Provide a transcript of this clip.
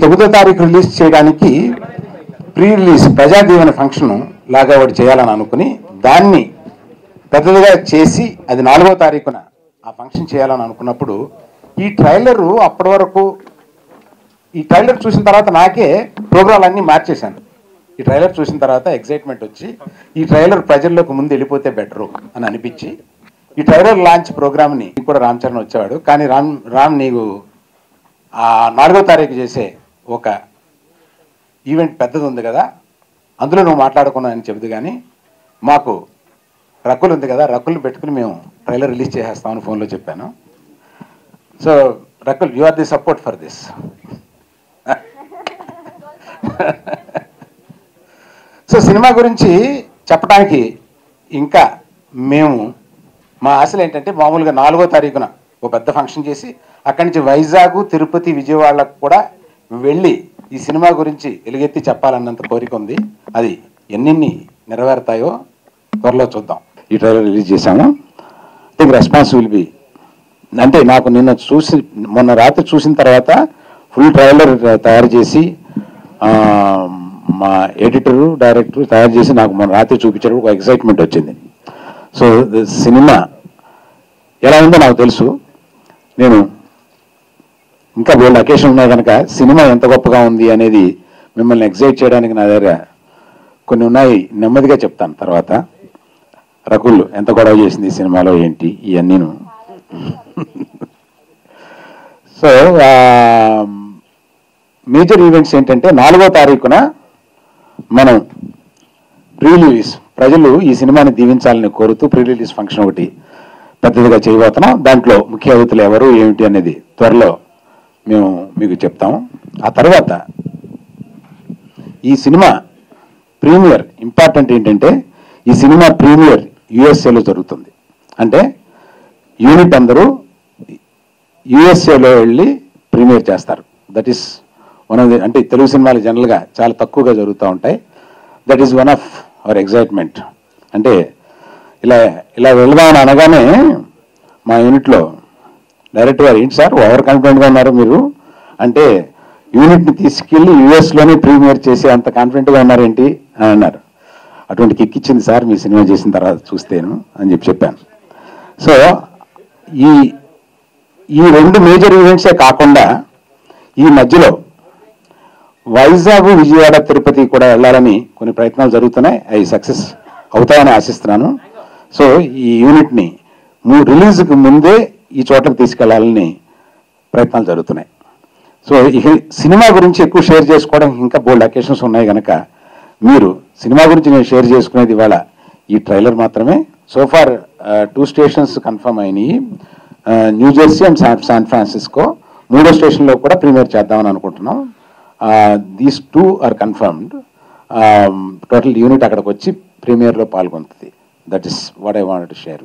తొమ్మిదో తారీఖు రిలీజ్ చేయడానికి ప్రీ రిలీజ్ ప్రజా దీవెన ఫంక్షన్ లాగా ఒకటి చేయాలని అనుకుని దాన్ని పెద్దదిగా చేసి అది నాలుగో తారీఖున ఆ ఫంక్షన్ చేయాలని అనుకున్నప్పుడు ఈ ట్రైలరు అప్పటి వరకు ఈ ట్రైలర్ చూసిన తర్వాత నాకే ప్రోగ్రాలన్నీ మార్చేశాను. ఈ ట్రైలర్ చూసిన తర్వాత ఎక్సైట్మెంట్ వచ్చి ఈ ట్రైలర్ ప్రజల్లోకి ముందు వెళ్ళిపోతే బెటరు అని అనిపించి ఈ ట్రైలర్ లాంచ్ ప్రోగ్రామ్ని కూడా రామ్ చరణ్ వచ్చేవాడు. కానీ రామ్ రామ్ నీకు ఆ నాలుగో తారీఖు చేసే ఒక ఈవెంట్ పెద్దది ఉంది కదా అందులో నువ్వు మాట్లాడుకున్నావు అని కానీ మాకు రక్కులు ఉంది కదా రక్కులు పెట్టుకుని మేము ట్రైలర్ రిలీజ్ చేసేస్తామని ఫోన్లో చెప్పాను. So Rakul you are the support for this so cinema గురించి చెప్పడానికి ఇంకా మేము మా ఆశలు ఏంటంటే మామూలుగా నాలుగో తారీఖున ఒక పెద్ద ఫంక్షన్ చేసి అక్కడి నుంచి వైజాగ్ తిరుపతి విజయవాడకు కూడా వెళ్ళి ఈ సినిమా గురించి ఎలుగెత్తి చెప్పాలన్నంత కోరిక ఉంది. అది ఎన్నిన్ని నెరవేరుతాయో త్వరలో చూద్దాం. ఈ ట్రైలర్ రిలీజ్ చేశాము. థింక్ రెస్పాన్స్ విల్ బి అంటే నాకు నిన్న చూసి మొన్న రాత్రి చూసిన తర్వాత ఫుల్ ట్రైలర్ తయారు చేసి మా ఎడిటర్ డైరెక్టర్ తయారు చేసి నాకు మొన్న రాత్రి చూపించారు ఒక ఎక్సైట్మెంట్ వచ్చింది. సో సినిమా ఎలా ఉందో నాకు తెలుసు. నేను ఇంకా వీళ్ళ అకేషన్ ఉన్నాయి కనుక సినిమా ఎంత గొప్పగా ఉంది అనేది మిమ్మల్ని ఎగ్జైట్ చేయడానికి నా దగ్గర కొన్ని ఉన్నాయి. నెమ్మదిగా చెప్తాను తర్వాత. రకుల్ ఎంత గొడవ చేసింది ఈ సినిమాలో ఏంటి? ఇవన్నీను సో మేజర్ ఈవెంట్స్ ఏంటంటే నాలుగో తారీఖున మనం ప్రీ రిలీజ్ ప్రజలు ఈ సినిమాని దీవించాలని కోరుతూ ప్రీ రిలీజ్ ఫంక్షన్ ఒకటి పెద్దదిగా చేయబోతున్నాం. దాంట్లో ముఖ్య అతిథులు ఎవరు ఏమిటి అనేది త్వరలో మేము మీకు చెప్తాము. ఆ తర్వాత ఈ సినిమా ప్రీమియర్ ఇంపార్టెంట్ ఏంటంటే ఈ సినిమా ప్రీమియర్ యుఎస్ఏలో జరుగుతుంది. అంటే యూనిట్ అందరూ యుఎస్ఏలో వెళ్ళి ప్రీమియర్ చేస్తారు. That is one of the అంటే తెలుగు సినిమాలు జనరల్గా చాలా తక్కువగా జరుగుతూ ఉంటాయి. That is one of our excitement అంటే ఇలా ఇలా వెళదామని అనగానే మా యూనిట్లో డైరెక్టర్ గారు ఏంటి సార్ ఓవర్ కాన్ఫిడెంట్గా ఉన్నారు మీరు? అంటే యూనిట్ని తీసుకెళ్ళి యూఎస్లోనే ప్రీమియర్ చేసి అంత కాన్ఫిడెంట్గా ఉన్నారేంటి? అని అన్నారు. అటువంటి కిక్ ఇచ్చింది సార్ మీ సినిమా చేసిన తర్వాత చూస్తేను అని చెప్పి చెప్పాను. సో ఈ ఈ రెండు మేజర్ ఈవెంట్సే కాకుండా ఈ మధ్యలో వైజాగ్ విజయవాడ తిరుపతి కూడా వెళ్ళాలని కొన్ని ప్రయత్నాలు జరుగుతున్నాయి. అవి సక్సెస్ అవుతాయని ఆశిస్తున్నాను. సో ఈ యూనిట్ని మూ రిలీజ్కి ముందే ఈ చోట్లకు తీసుకెళ్ళాలని ప్రయత్నాలు జరుగుతున్నాయి. సో ఇక సినిమా గురించి ఎక్కువ షేర్ చేసుకోవడం ఇంకా బోల్డ్ అకేషన్స్ ఉన్నాయి కనుక మీరు సినిమా గురించి నేను షేర్ చేసుకునేది ఇవాళ ఈ ట్రైలర్ మాత్రమే. So far two stations confirm అయినాయి. New Jersey and San San Francisco మూడో స్టేషన్లో కూడా ప్రీమియర్ చేద్దామని అనుకుంటున్నాం. These two are confirmed total unit అక్కడికి వచ్చి ప్రీమియర్లో పాల్గొంటుంది that is what I want to share